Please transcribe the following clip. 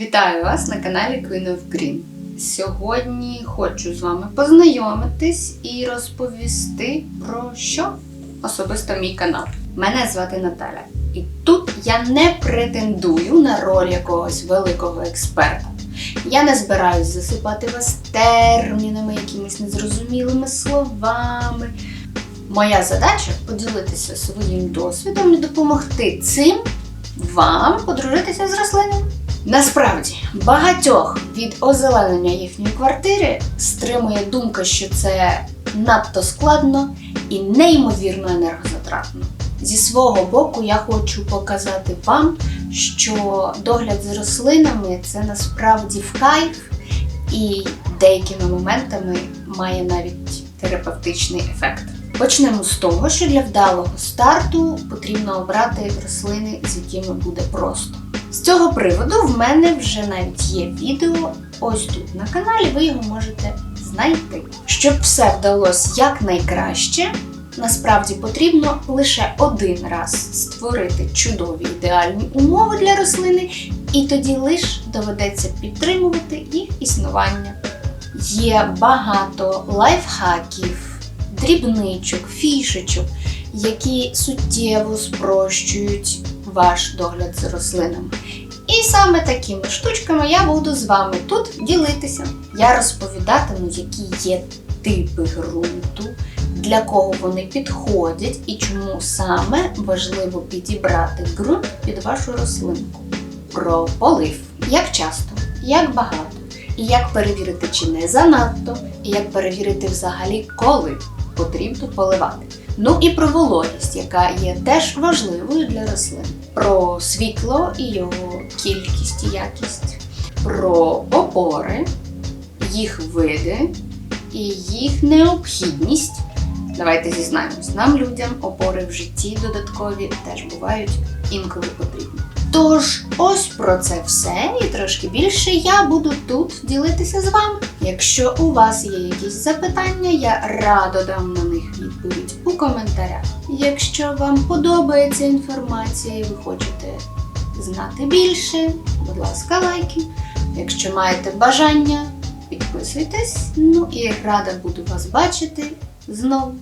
Вітаю вас на каналі Queen of Green. Сьогодні хочу з вами познайомитись і розповісти про що особисто мій канал. Мене звати Наталя, і тут я не претендую на роль якогось великого експерта. Я не збираюсь засипати вас термінами, якимись незрозумілими словами. Моя задача поділитися своїм досвідом і допомогти цим вам подружитися з рослинами. Насправді, багатьох від озеленення їхньої квартири стримує думка, що це надто складно і неймовірно енергозатратно. Зі свого боку, я хочу показати вам, що догляд з рослинами це насправді в кайф і деякими моментами має навіть терапевтичний ефект. Почнемо з того, що для вдалого старту потрібно обрати рослини, з якими буде просто. З цього приводу в мене вже навіть є відео ось тут на каналі, ви його можете знайти. Щоб все вдалося якнайкраще, насправді потрібно лише один раз створити чудові ідеальні умови для рослини, і тоді лише доведеться підтримувати їх існування. Є багато лайфхаків, дрібничок, фішечок, які суттєво спрощують ваш догляд з рослинами. І саме такими штучками я буду з вами тут ділитися. Я розповідатиму, які є типи ґрунту, для кого вони підходять і чому саме важливо підібрати ґрунт під вашу рослинку. Про полив. Як часто, як багато, і як перевірити, чи не занадто, і як перевірити взагалі, коли потрібно поливати. Ну і про вологість, яка є теж важливою для рослин. Про світло і його кількість і якість, про опори, їх види і їх необхідність. Давайте зізнаємось, нам людям опори в житті додаткові теж бувають інколи потрібні. Тож, ось про це все і трошки більше я буду тут ділитися з вами. Якщо у вас є якісь запитання, я радо дам на них відповідь у коментарях. Якщо вам подобається інформація і ви хочете знати більше, будь ласка, лайки. Якщо маєте бажання, підписуйтесь. Ну і рада буду вас бачити знову.